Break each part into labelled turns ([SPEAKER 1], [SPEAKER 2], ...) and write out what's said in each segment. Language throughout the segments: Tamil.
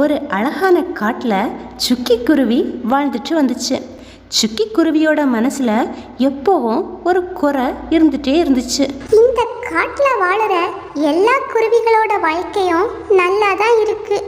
[SPEAKER 1] ஒரு அழகான காட்டில் சுக்கி குருவி வாழ்ந்துட்டு வந்துச்சு. சுக்கி குருவியோட மனசில் எப்போவும் ஒரு குறை இருந்துட்டே இருந்துச்சு.
[SPEAKER 2] இந்த காட்டில் வாழற எல்லா குருவிகளோட வாழ்க்கையும் நல்லா தான் இருக்கு.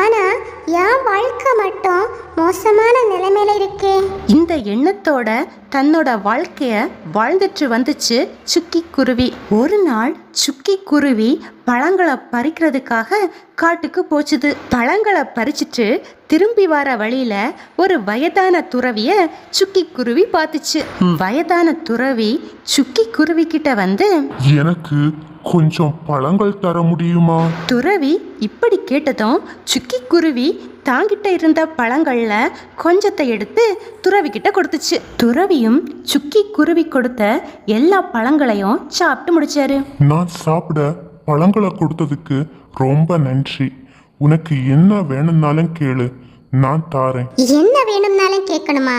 [SPEAKER 2] ஆனா என் வாழ்க்கை மட்டும் மோசமான நிலைமையில இருக்கே.
[SPEAKER 1] இந்த எண்ணத்தோட தன்னோட வாழ்க்கைய வாழ்ந்துட்டு வந்துச்சு சுக்கி குருவி. ஒரு நாள் சுக்கி குருவி பழங்களை பறிக்கிறதுக்காக காட்டுக்கு போச்சுது. பழங்களை பறிச்சிட்டு திரும்பி வர வழியில ஒரு வயதான துறவிய சுக்கி குருவி பார்த்துச்சு. வயதான துறவி சுக்கி குருவி கிட்ட வந்து
[SPEAKER 3] எனக்கு கொஞ்சம் பழங்கள் தர முடியுமா?
[SPEAKER 1] துறவி இப்படி கேட்டதும் சுக்கி குருவி தாங்கிட்ட இருந்த பழங்கள்ல கொஞ்சத்தை எடுத்து துறவி கிட்ட கொடுத்துச்சு. துறவியும் சுக்கி குருவி கொடுத்த எல்லா பழங்களையும் சாப்பிட்டு முடிச்சாரு.
[SPEAKER 3] நான் சாப்பிட பழங்களை கொடுத்ததுக்கு ரொம்ப நன்றி. உனக்கு என்ன வேணும்னாலும் கேளு. நான் தாரேன்
[SPEAKER 2] என்ன வேணும்னாலும் கேட்கணுமா?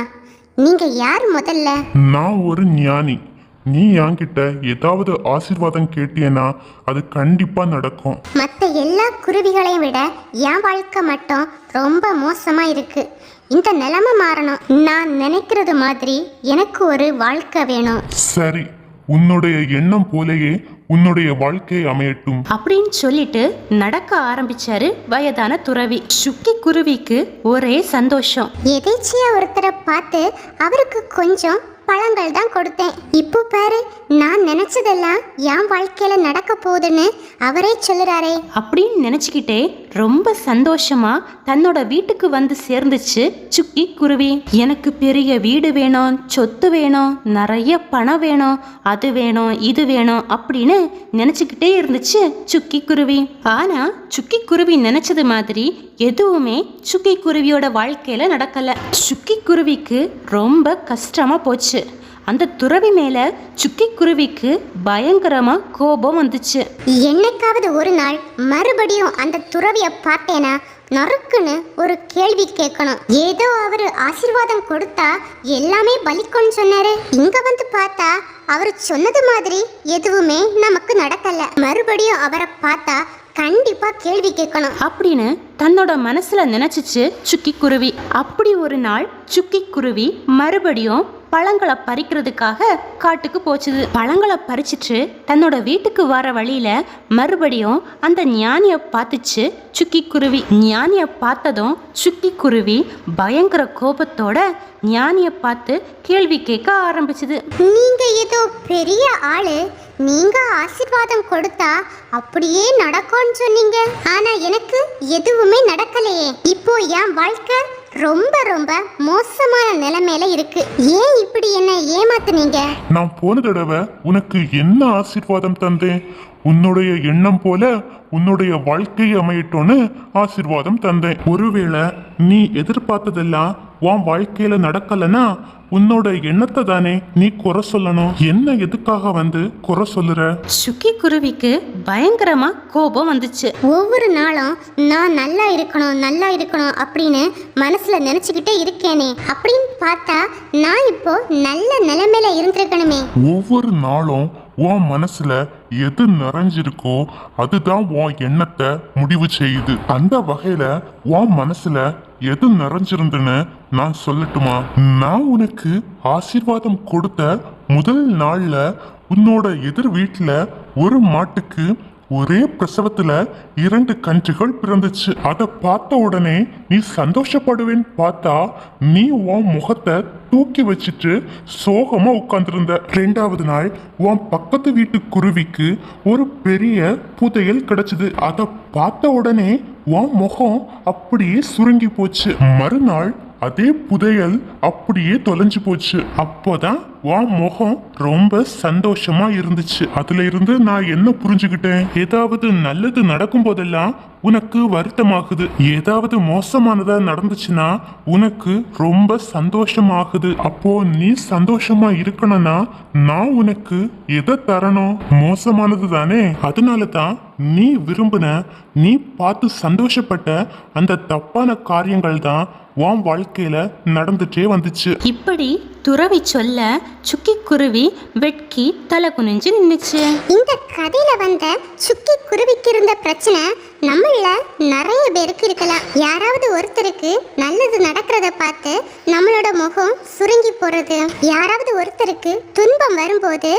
[SPEAKER 2] நீங்க யார் முதல்ல?
[SPEAKER 3] நான் ஒரு ஞானி. நீ என்கிட்ட ஏதாவது ஆசீர்வாதம் கேட்டியனா அது கண்டிப்பா நடக்கும்.
[SPEAKER 2] மற்ற எல்லா குருவிகளையும் விட என் வாழ்க்கை மட்டும் ரொம்ப மோசமா இருக்கு. இந்த நிலைமை மாறணும். நான் நினைக்கிறது மாதிரி எனக்கு ஒரு வாழ்க்கை வேணும்.
[SPEAKER 3] சரி உன்னுடைய எண்ணம் போலேயே உன்னுடைய வாழ்க்கை அமையட்டும்.
[SPEAKER 1] அப்படின்னு சொல்லிட்டு நடக்க ஆரம்பிச்சாரு வயதான துறவி. சுக்கி குருவிக்கு ஒரே சந்தோஷம்.
[SPEAKER 2] எதேச்சியா ஒருத்தரை பார்த்து அவருக்கு கொஞ்சம் பழங்கள் தான் கொடுத்தேன். இப்போ பாரு நான் நினைச்சதெல்லாம் என் வாழ்க்கையில நடக்க போகுதுன்னு அவரே சொல்லுறாரே.
[SPEAKER 1] அப்படின்னு நினைச்சுக்கிட்டே ரொம்ப சந்தோஷமா தன்னோட வீட்டுக்கு வந்து சேர்ந்துச்சு சுக்கி குருவி. எனக்கு பெரிய வீடு வேணும் சொத்து வேணும் நிறைய பணம் வேணும் அது வேணும் இது வேணும் அப்படின்னு நினச்சிக்கிட்டே இருந்துச்சு சுக்கி குருவி. ஆனா சுக்கி குருவி நினைச்சது மாதிரி எதுவுமே சுக்கி குருவியோட வாழ்க்கையில நடக்கல. சுக்கி குருவிக்கு ரொம்ப கஷ்டமா போச்சு. அந்த துறவி மேல சுக்கி குருவிக்கு பயங்கரமா கோபம் வந்துச்சு.
[SPEAKER 2] என்னைக்காவது ஒரு நாள் மறுபடியும் அந்த துறவிய பார்த்தேனா நறுக்குன்னு ஒரு கேள்வி கேட்கணும். ஏதோ அவரு ஆசீர்வாதம் கொடுத்தா எல்லாமே பலிக்கும்னு சொன்னாரு. இங்க வந்து பார்த்தா அவர் சொன்னது மாதிரி எதுவுமே நமக்கு நடக்கல. மறுபடியும் அவரை பார்த்தா கண்டிப்பா கேள்வி கேட்கணும்.
[SPEAKER 1] அப்படின்னு தன்னோட மனசுல நினைச்சிச்சு சுக்கி குருவி. அப்படி ஒரு நாள் சுக்கி குருவி மறுபடியும் பழங்களை பறிக்கிறதுக்காக காட்டுக்கு போச்சுது. பழங்களை பறிச்சிட்டு தன்னோட வீட்டுக்கு வர வழியில மறுபடியும் அந்த ஞானிய பார்த்துச்சு சுக்கி குருவி. ஞானிய பார்த்ததும் சுக்கி குருவி பயங்கர கோபத்தோட ஞானிய பார்த்து கேள்வி கேட்க ஆரம்பிச்சுது.
[SPEAKER 2] நீங்க ஏதோ பெரிய ஆளு. நீங்க ஆசீர்வாதம் கொடுத்தா அப்படியே நடக்கும்னு சொன்னீங்க. ஆனா எனக்கு எதுவுமே நடக்கலையே. இப்போ என் வாழ்க்கை ரொம்ப ரொம்ப மோசமான நிலைமையில இருக்கு. ஏன் இப்படி என்ன ஏமாத்துனீங்க?
[SPEAKER 3] நான் போன தடவை உனக்கு என்ன ஆசிர்வாதம் தந்தேன்? உன்னுடைய எண்ணம் போல உன்னுடைய வாழ்க்கை அமையட்டும்னு ஆசீர்வாதம் தந்தேன். ஒருவேளை நீ எதிர்பார்த்ததெல்லாம் உன் வாழ்க்கையில நடக்கலனா உன்னோட எண்ணத்தை தானே நீ குறை சொல்லணும். என்ன எதுக்காக வந்து குறை சொல்லுற?
[SPEAKER 1] சுக்கி குருவிக்கு பயங்கரமா கோபம் வந்துச்சு.
[SPEAKER 2] ஒவ்வொரு நாளும் நான் நல்லா இருக்கணும் நல்லா இருக்கணும் அப்படின்னு மனசுல நினைச்சுக்கிட்டே இருக்கேனே. அப்படின்னு பார்த்தா நான் இப்போ நல்ல நிலைமையில இருந்திருக்கணுமே.
[SPEAKER 3] ஒவ்வொரு நாளும் உன் மனசுல எது நிறைஞ்சிருக்கோ அதுதான் உன் எண்ணத்தை முடிவு செய்யுது. அந்த வகையில உன் மனசுல எது நிறைஞ்சிருந்துன்னு நான் சொல்லட்டுமா? நான் உனக்கு ஆசீர்வாதம் கொடுத்த முதல் நாள்ல உன்னோட எதிர் வீட்டுல ஒரு மாட்டுக்கு ஒரே பிரசவத்துல இரண்டு கன்றுகள் பிறந்துச்சு. அதை பார்த்த உடனே நீ சந்தோஷப்படுவேன்னு பார்த்தா நீ உன் முகத்தை தூக்கி வச்சுட்டு சோகமா உட்காந்துருந்த ரெண்டாவது நாள் உன் பக்கத்து வீட்டு குருவிக்கு ஒரு பெரிய புதையல் கிடைச்சது. அதை பார்த்த உடனே உன் முகம் அப்படியே சுருங்கி போச்சு. மறுநாள் அதே புதையல் அப்படியே தொலைஞ்சு போச்சு. அப்போதான் உன் முகம் ரொம்ப சந்தோஷமா இருந்துச்சு. அதுல இருந்து நான் என்ன புரிஞ்சுக்கிட்டேன் ஏதாவது நல்லது நடக்கும் போதெல்லாம் உனக்கு வருத்தமாகுது. ஏதாவது மோசமானதா நடந்துச்சுன்னா உனக்கு ரொம்ப சந்தோஷமாகுது. அப்போ நீ சந்தோஷமா இருக்கணும்னா நான் உனக்கு எதை தரணும்? மோசமானது தானே. அதனால தான் நீ விரும்பின நீ பார்த்து சந்தோஷப்பட்ட அந்த தப்பான காரியங்கள் தான் உன் வாழ்க்கையில நடந்துட்டே வந்துச்சு.
[SPEAKER 1] இப்படி துறவி சொல்ல சுக்கி குருவி வெட்கி தலை குனிஞ்சு நின்றுச்சு
[SPEAKER 2] இந்த கதையில வந்த சுக்கி குருவிக்கு இருந்த பிரச்சனை நம்மள நிறைய பேருக்கு இருக்கலாம். யாராவது ஒருத்தருக்கு நல்லது நடக்கிறத பார்த்து நம்மளோட முகம் சுருங்கி போறது. யாராவது ஒருத்தருக்கு துன்பம் வரும்போது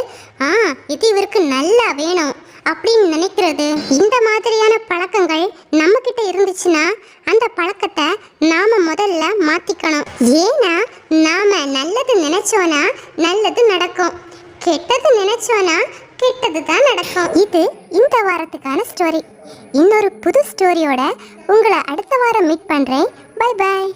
[SPEAKER 2] ஆ இது இவருக்கு நல்லா வேணும் அப்படின்னு நினைக்கிறது. இந்த மாதிரியான பழக்கங்கள் நம்ம கிட்ட இருந்துச்சுன்னா அந்த பழக்கத்தை நாம முதல்ல மாத்திக்கணும். ஏன்னா நாம நல்லது நினைச்சோனா நல்லது நடக்கும். கெட்டது நினைச்சோனா கெட்டது தான் நடக்கும். இது இந்த வாரத்துக்கான ஸ்டோரி இன்னொரு புது ஸ்டோரியோட உங்களை அடுத்த வாரம் மீட் பண்றேன். Bye bye